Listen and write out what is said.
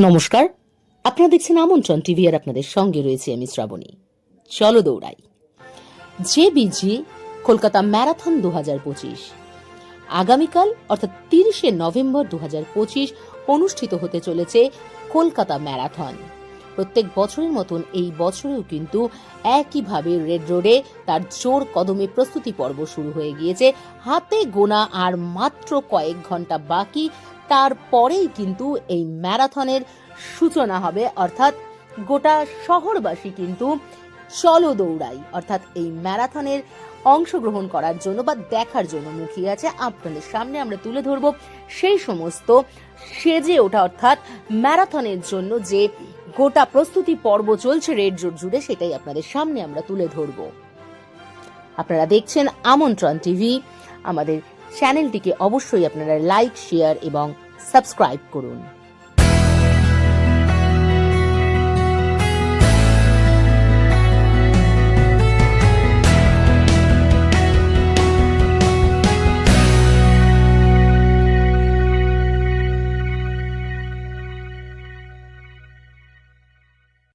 নমস্কার। আপনারা দেখছেন আমন্ত্রণ টিভি আর আপনাদের সঙ্গে রয়েছে আমি শ্রাবণী। চলো দৌড়াই। যে বিজি কলকাতা ম্যারাথন দু হাজার পঁচিশ। আগামীকাল, অর্থাৎ তিরিশে নভেম্বর দু হাজার পঁচিশ, অনুষ্ঠিত হতে চলেছে কলকাতা ম্যারাথন। প্রত্যেক বছরের মতন এই বছরেও কিন্তু একইভাবে রেড রোডে তার জোর কদমে প্রস্তুতি পর্ব শুরু হয়ে গিয়েছে। হাতে গোনা আর মাত্র কয়েক ঘণ্টা বাকি তারপরেই কিন্তু এই ম্যারাথনের সূচনা হবে। অর্থাৎ গোটা শহরবাসী কিন্তু চলো দৌড়াই অর্থাৎ এই ম্যারাথনের অংশগ্রহণ করার জন্য বা দেখার জন্য মুখিয়ে আছে আপনাদের সামনে। আমরা তুলে ধরব সেই সমস্ত সেজে ওঠা অর্থাৎ ম্যারাথনের জন্য যে গোটা প্রস্তুতি পর্ব চলছে রেড জোট জুড়ে, সেটাই আপনাদের সামনে আমরা তুলে ধরব। আপনারা দেখছেন আমন্ত্রণ টিভি, আমাদের চ্যানেলটিকে অবশ্যই আপনারা লাইক শেয়ার এবং সাবস্ক্রাইব করুন।